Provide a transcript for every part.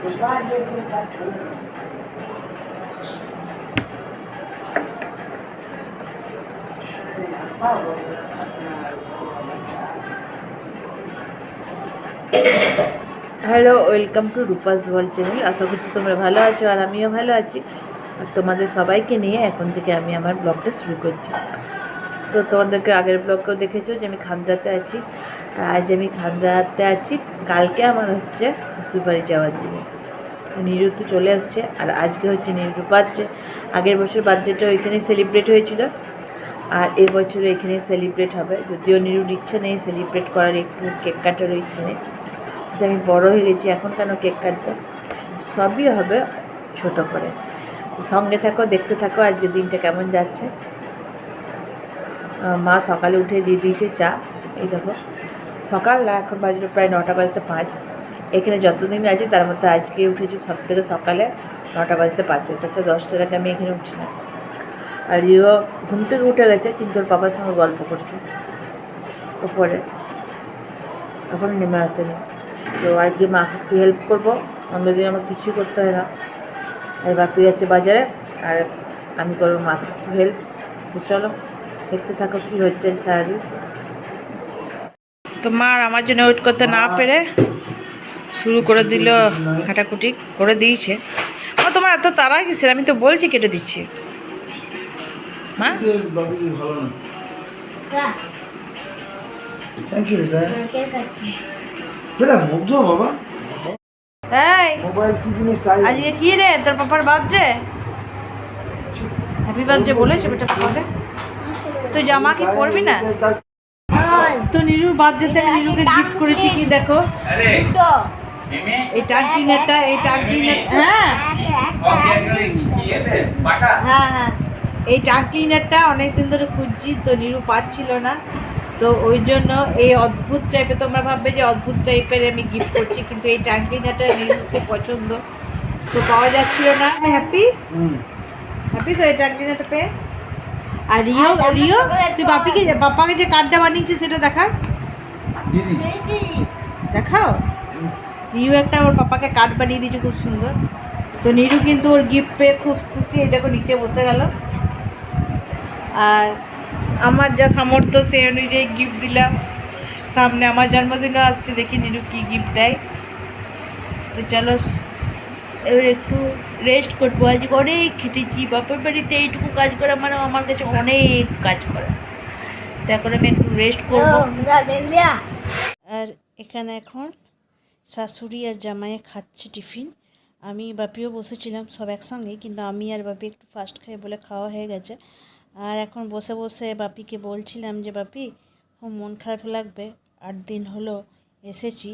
Hello welcome to Rupa's world channel আশা করছি তোমরা ভালো আছো আর আমিও ভালো আছি। আর তোমাদের সবাইকে নিয়ে এখন থেকে আমি আমার ব্লগটা শুরু করছি। তো তোমাদেরকে আগের ব্লগকেও দেখেছ যে আমি খান্দাতে আছি। আজ আমি খান্দাতে আছি। কালকে আমার হচ্ছে শ্বশুরবাড়ি যাওয়ার দিন। নিরু তো চলে আসছে আর আজকে হচ্ছে নিরু বার্থডে আগের বছর বার্থডেটা ওইখানে সেলিব্রেট হয়েছিল। আর এবছরও এখানে সেলিব্রেট হবে। যদিও নিরুর ইচ্ছে নেই সেলিব্রেট করার, একটু কেক কাটারও ইচ্ছে নেই। যে আমি বড় হয়ে গেছি, এখন কেন কেক কাটবো? সবই হবে ছোট করে। সঙ্গে থাকো, দেখতে থাকো, আজকের দিনটা কেমন যাচ্ছে। মা সকালে উঠে দিয়ে দিয়েছে চা। এই দেখো, সকাল না, এখন বাজলো প্রায় নটা বাজতে পাঁচ। এখানে যতদিন আছে, তার মধ্যে আজকে উঠেছি সব থেকে সকালে নটা বাজতে পাঁচে। তাছাড়া দশটার আগে আমি এখানে উঠি না। আর রিও ঘুম থেকে উঠে গেছে, কিন্তু ওর বাবার সঙ্গে গল্প করছে। উপরে এখনও নেমে আসেনি। তো আজকে মাকে একটু হেল্প করব, অন্যদিন আমার কিছুই করতে হয় না। আর বাপি যাচ্ছে বাজারে, আর আমি করব মাকে একটু হেল্প চলো। দেখতে থাকো কি হচ্ছে সারাদিন তো মা আর আমার জন্য ওয়েট করতে না পেরে শুরু করে দিল কাটাকুটি করে দিয়েছে। ও তোমার এত তারা কিসের আমি তো বলছি কেটে দিচ্ছি। মা? আজকে কি রে? তোর পাপার বার্থডে হ্যাপি বার্থডে বলেছে বেটা পাপাকে। তুই জামা কি পরবি না? তো বার্থডেতে আমি নিরুকে গিফট করেছি কি দেখো? এই টাকি এই টাকি হ্যাঁ? হ্যাঁ হ্যাঁ। এই টাকি নেটটা অনেকদিন ধরে খুঁজছি তো নিরু পাচ্ছিল না। তো ওই জন্য এই অদ্ভুত টাইপের তোমরা ভাববে যে অদ্ভুত টাইপের আমি গিফট করছি কিন্তু এই টাকি নিরুর খুব পছন্দ। তো পাওয়া যাচ্ছিল না। হ্যাপি হুম। হ্যাপি তো এই টাকি পেয়ে? আর রিও রিও? তুই বাপিকে বাপ্পাকে যে কার্ডটা বানিয়েছিস সেটা দেখা দিদি। দেখাও? নিউ একটা ওর পাপাকে কার্ড বানিয়ে দিয়েছে খুব সুন্দর। তো নিরু কিন্তু ওর গিফট পেয়ে খুব খুশি এই দেখো নিচে বসে গেল। আর আমার যা সামর্থ্য সেই অনুযায়ী গিফট দিলাম। সামনে আমার জন্মদিনও আসছে দেখি নিরু কী গিফট দেয়। তো চলো এবার একটু রেস্ট করব। আজ অনেক খেটেছি বাপের বাড়িতে এইটুকু কাজ করা মানে আমার কাছে অনেক কাজ করা। তো এখন আমি একটু রেস্ট করব। আর এখানে এখন শাশুড়ি আর জামাইয়ে খাচ্ছে টিফিন। আমি বাপিও বসেছিলাম সব একসঙ্গে কিন্তু আমি আর বাপি একটু ফাস্ট খাই বলে খাওয়া হয়ে গেছে। আর এখন বসে বসে বাপিকে বলছিলাম যে বাপি খুব মন খারাপ লাগবে। আট দিন হলো এসেছি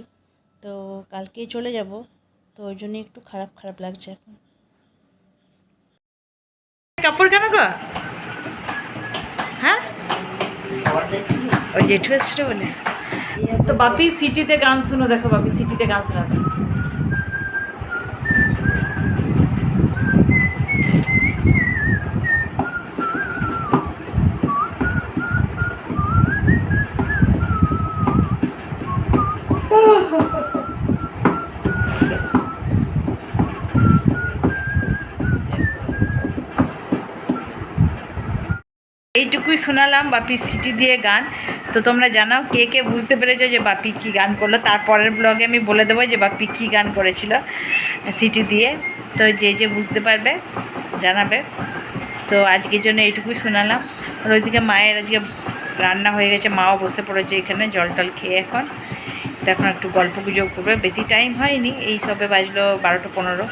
তো কালকেই চলে যাব। তো ওই জন্য একটু খারাপ খারাপ লাগছে এখন। কাপড় কেন গো? হ্যাঁ? ওই জেঠু এসছিল বলে। তো বাপি সিটিতে গান শুনো দেখো বাপি সিটিতে গান শোনাবে। শোনালাম বাপি সিটি দিয়ে গান। তো তোমরা জানাও কে কে বুঝতে পেরেছ যে বাপি কী গান করল। তারপরের ব্লগে আমি বলে দেবো যে বাপি কী গান করেছিল সিটি দিয়ে। তো যে যে বুঝতে পারবে, জানাবে। তো আজকের জন্য এইটুকুই শোনালাম। আর ওইদিকে মায়ের আজকে রান্না হয়ে গেছে। মাও বসে পড়েছে এখানে জল টল খেয়ে এখন। তো এখন একটু গল্প গুজব করবে। বেশি টাইম হয়নি। এই সবে বাজলো বারোটা পনেরো।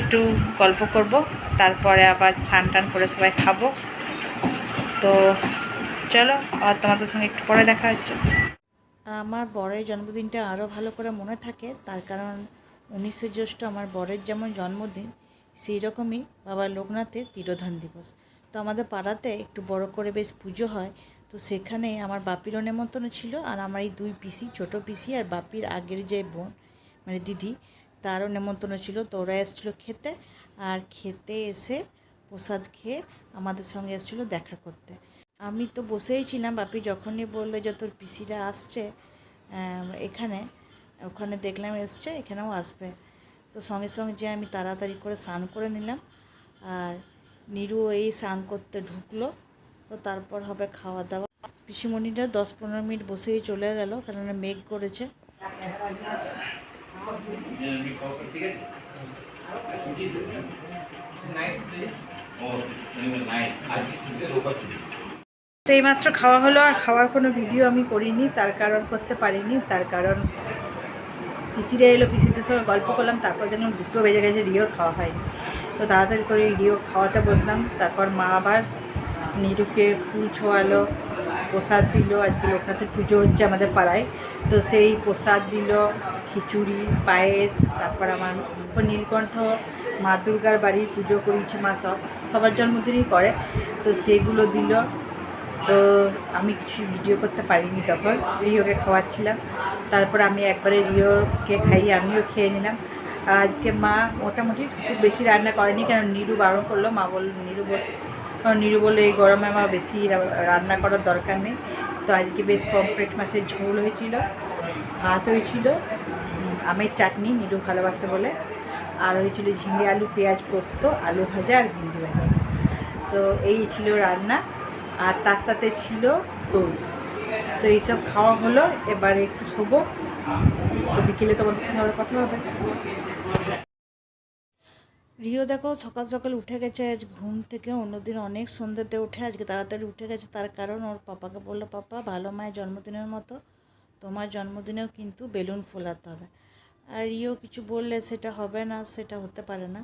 একটু গল্প করব। তারপরে আবার স্নান টান করে সবাই খাব। তো চলো, আর তোমাদের সঙ্গে একটু পরে দেখা হচ্ছে। আমার বরের জন্মদিনটা আরও ভালো করে মনে থাকে, তার কারণ উনিশে জ্যৈষ্ঠ আমার বরের যেমন জন্মদিন, সেই রকমই বাবা লোকনাথের তিরোধান দিবস। তো আমাদের পাড়াতে একটু বড় করে বেশ পুজো হয়, তো সেখানে আমার বাপিরও নেমন্তন্ন ছিল, আর আমার এই দুই পিসি, ছোট পিসি আর বাপির আগের যে বোন মানে দিদি, তারও নেমন্তন্ন ছিল। তো ওরা এসেছিল খেতে, আর খেতে এসে প্রসাদ খেয়ে আমাদের সঙ্গে এসেছিল দেখা করতে। আমি তো বসেই ছিলাম বাপি যখনই বলল যে তোর পিসিরা আসছে এখানে ওখানে দেখলাম এসছে এখানেও আসবে। তো সঙ্গে সঙ্গে যে আমি তাড়াতাড়ি করে স্নান করে নিলাম আর নিরু এই স্নান করতে ঢুকলো তো তারপর হবে খাওয়া দাওয়া পিসিমণিটা দশ পনেরো মিনিট বসেই চলে গেল কেননা মেঘ করেছে। তো এইমাত্র খাওয়া হলো আর খাওয়ার কোনো ভিডিও আমি করিনি, তার কারণ করতে পারিনি, তার কারণ পিসিরা এলো পিসিদের সঙ্গে গল্প করলাম, তারপর দেখলাম দুটো বেজে গেছে রিওর খাওয়া হয়নি। তো তাড়াতাড়ি করে রিও খাওয়াতে বসলাম, তারপর মা আবার নিরুকে ফুল ছোয়ালো, প্রসাদ দিল, আজকে লোকনাথের পুজো হচ্ছে আমাদের পাড়ায়। তো সেই প্রসাদ দিল, খিচুড়ি, পায়েস, তারপর আমার নীলকণ্ঠ, মা দুর্গার বাড়ি পুজো করিয়েছে মা সব, সবার জন্মদিনই করে। তো সেগুলো দিল তো আমি কিছু ভিডিও করতে পারিনি তখন, রিওকে খাওয়াচ্ছিলাম। তারপর আমি একবারে রিওকে খাইয়ে আমিও খেয়ে নিলাম। আর আজকে মা মোটামুটি খুব বেশি রান্না করেনি কারণ নিরু বারণ করল। মা বলল, নিরু বল কারণ নিরু বলল, এই গরমে আমার বেশি রান্না করার দরকার নেই। তো আজকে বেশ কমপ্লিট মাছের ঝোল হয়েছিল, ভাত হয়েছিল, আমের চাটনি নিরু ভালোবাসে বলে। আর হয়েছিল ঝিঙে আলু, পেঁয়াজ পোস্ত, আলু ভাজা আর ভিন্ডি ভাজা। তো এই ছিল রান্না। আর তার সাথে ছিল দই। তো এইসব খাওয়া হলো, এবারে একটু শোবো। তো বিকেলে তোমাদের সঙ্গে আবার কথা হবে। রিও দেখো, সকাল সকাল উঠে গেছে, আজ ঘুম থেকে অন্যদিন অনেক সন্ধ্যেতে উঠে, আজকে তাড়াতাড়ি উঠে গেছে। তার কারণ ওর পাপাকে বলল, পাপা, ভালো মায়ের জন্মদিনের মতো তোমার জন্মদিনেও কিন্তু বেলুন ফোলাতে হবে। আর রিও কিছু বললে, সেটা হবে না, সেটা হতে পারে না।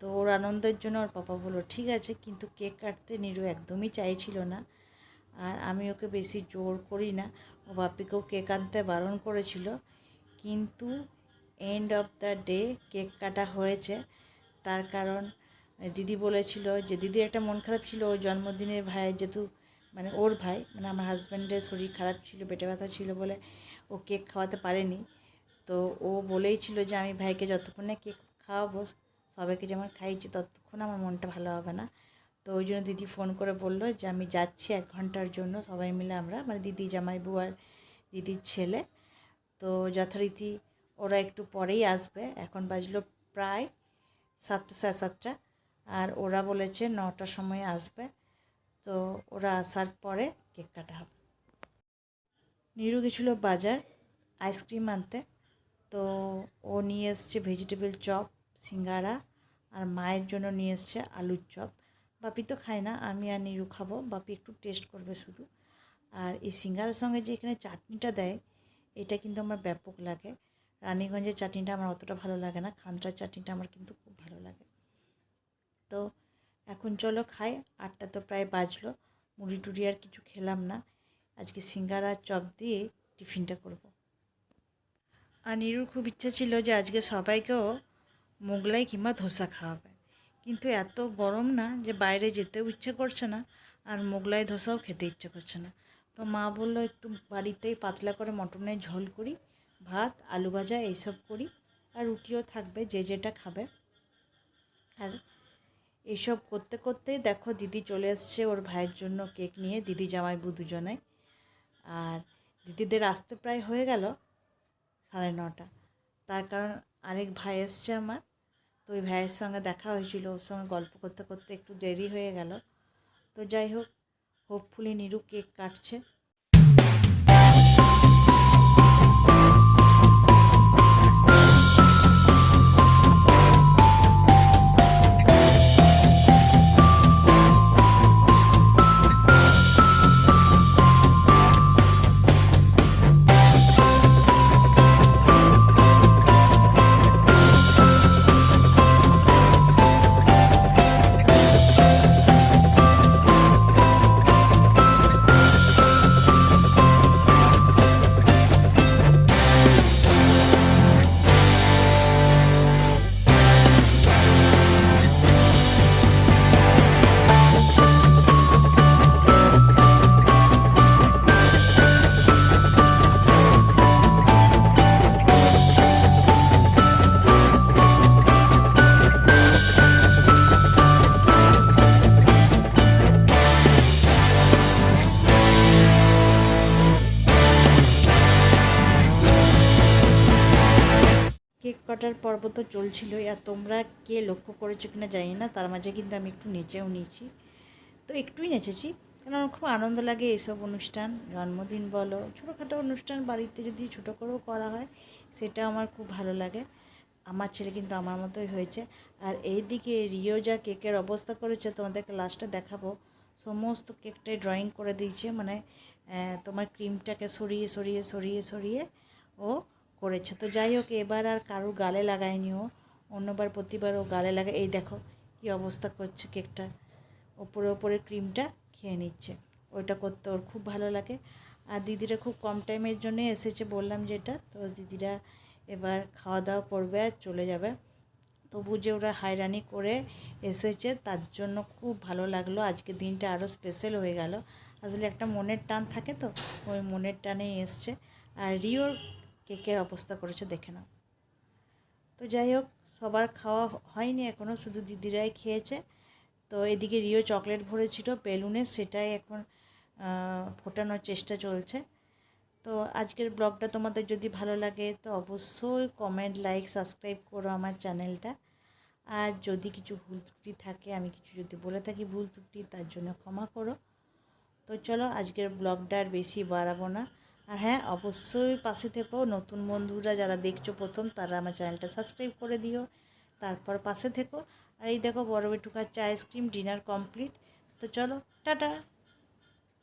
তো ওর আনন্দের জন্য ওর পাপা বলল, ঠিক আছে। কিন্তু কেক কাটতে নিরু একদমই চাইছিল না। আর আমি ওকে বেশি জোর করি না। ও বাপিকেও কেক আনতে বারণ করেছিল। কিন্তু end of the day cake কাটা হয়েছে। তার কারণ দিদি বলেছিল যে, দিদির একটা মন খারাপ ছিল। ওর জন্মদিনের ভাইয়ের যেহেতু মানে ওর ভাই মানে আমার হাজব্যান্ডের শরীর খারাপ ছিল, পেটে ব্যথা ছিল বলে ও কেক খাওয়াতে পারেনি। তো ও বলেই ছিল যে, আমি ভাইকে যতক্ষণ না কেক খাওয়াবো সবাইকে যেমন খাইয়েছি, ততক্ষণ আমার মনটা ভালো হবে না। তো ওই জন্য দিদি ফোন করে বলল যে, আমি যাচ্ছি এক ঘণ্টার জন্য। সবাই মিলে আমরা মানে দিদি জামাইবু আর দিদির ছেলে। তো যথারীতি ওরা একটু পরেই আসবে। এখন বাজলো প্রায় সাতটা, সাড়ে সাতটা। আর ওরা বলেছে নটার সময় আসবে। তো ওরা আসার পরে কেক কাটা হবে। নিরু গেছিল বাজার আইসক্রিম আনতে। তো ও নিয়ে এসছে ভেজিটেবল চপ। সিঙ্গারা আর মায়ের জন্য নিয়ে এসছে আলুর চপ। বাপি তো খায় না, আমি আর নিরু খাব। বাপি একটু টেস্ট করবে শুধু। আর এই সিঙ্গারার সঙ্গে যে এখানে চাটনিটা দেয়, এটা কিন্তু আমার ব্যাপক লাগে। রানীগঞ্জের চাটনিটা আমার অতটা ভালো লাগে না খান্তার চাটনিটা আমার কিন্তু খুব ভালো লাগে। তো এখন চলো খাই, আটটা তো প্রায় বাজলো। মুড়ি টুড়ি আর কিছু খেলাম না। আজকে সিঙ্গারা চপ দিয়ে টিফিনটা করব। আর নিরুর খুব ইচ্ছা ছিল যে আজকে সবাইকেও মোগলাই কিংবা ধোসা খাওয়াবে। কিন্তু এত গরম না যে বাইরে যেতেও ইচ্ছে করছে না আর মোগলাই ধোসাও খেতে ইচ্ছে করছে না। তো মা বলল, একটু বাড়িতেই পাতলা করে মটনের ঝোল করি, ভাত, আলু ভাজা এইসব করি আর রুটিও থাকবে যে যেটা খাবে। আর এইসব করতে করতেই দেখো দিদি চলে এসছে ওর ভাইয়ের জন্য কেক নিয়ে, দিদি জামাইবু দুজনে। আর দিদিদের আসতে প্রায় হয়ে গেল সাড়ে নটা। তার কারণ আরেক ভাই এসছে আমার। তো ওই ভাইয়ের সঙ্গে দেখা হয়েছিল, ওর সঙ্গে গল্প করতে করতে একটু দেরি হয়ে গেল। তো যাই হোক হোপফুলি নিরু কেক কাটছে। কাটার পর্ব তো চলছিলই, আর তোমরা কে লক্ষ্য করেছ কিনা জানি না, তার মাঝে কিন্তু আমি একটু নেচেও নিয়েছি। তো একটুই নেচেছি কারণ আমার খুব আনন্দ লাগে এইসব অনুষ্ঠান, জন্মদিন বলো, ছোটোখাটো অনুষ্ঠান বাড়িতে যদি ছোটো করেও করা হয়, সেটা আমার খুব ভালো লাগে। আমার ছেলে কিন্তু আমার মতোই হয়েছে। আর এইদিকে রিও যা কেকের অবস্থা করেছে, তোমাদেরকে লাস্টে দেখাবো। সমস্ত কেকটাই ড্রয়িং করে দিয়েছে মানে তোমার ক্রিমটাকে সরিয়ে সরিয়ে সরিয়ে সরিয়ে ও করেছে। তো যাই হোক, এবার আর কারুর গালে লাগায়নি ও অন্যবার প্রতিবার ও গালে লাগায় এই দেখো কী অবস্থা করছে কেকটা। ওপরে ওপরে ক্রিমটা খেয়ে নিচ্ছে। ওইটা করতে ওর খুব ভালো লাগে। আর দিদিরা খুব কম টাইমের জন্য এসেছে, বললাম যেটা, তো দিদিরা এবার খাওয়া দাওয়া করবে আর চলে যাবে। তবু যে ওরা হায়রানি করে এসেছে, তার জন্য খুব ভালো লাগল। আজকে দিনটা আরও স্পেশাল হয়ে গেল। আসলে একটা মনের টান থাকে তো, ওই মনের টানেই এসছে। আর রিওর কেকের অবস্থা করেছে দেখে নাও। তো যাই হোক, সবার খাওয়া হয়নি এখনও শুধু দিদিরাই খেয়েছে। তো এদিকে রিও চকলেট ভরেছিল, বেলুনে সেটাই এখন ফোটানোর চেষ্টা চলছে। তো আজকের ব্লগটা তোমাদের যদি ভালো লাগে, তো অবশ্যই কমেন্ট লাইক সাবস্ক্রাইব করো আমার চ্যানেলটা। আর যদি কিছু ভুল ত্রুটি থাকে, আমি কিছু যদি বলে থাকি ভুল ত্রুটি, তার জন্য ক্ষমা করো। তো চলো, আজকের ব্লগটা আর বেশি বাড়াবো না। আর হ্যাঁ অবশ্যই পাশে থেকো। নতুন বন্ধুরা যারা দেখছ প্রথম, তারা আমার চ্যানেলটা সাবস্ক্রাইব করে দিও। তারপর পাশে থেকো। আর এই দেখো বড় বেটুকার চা আইসক্রিম ডিনার কমপ্লিট। তো চলো, টাটা!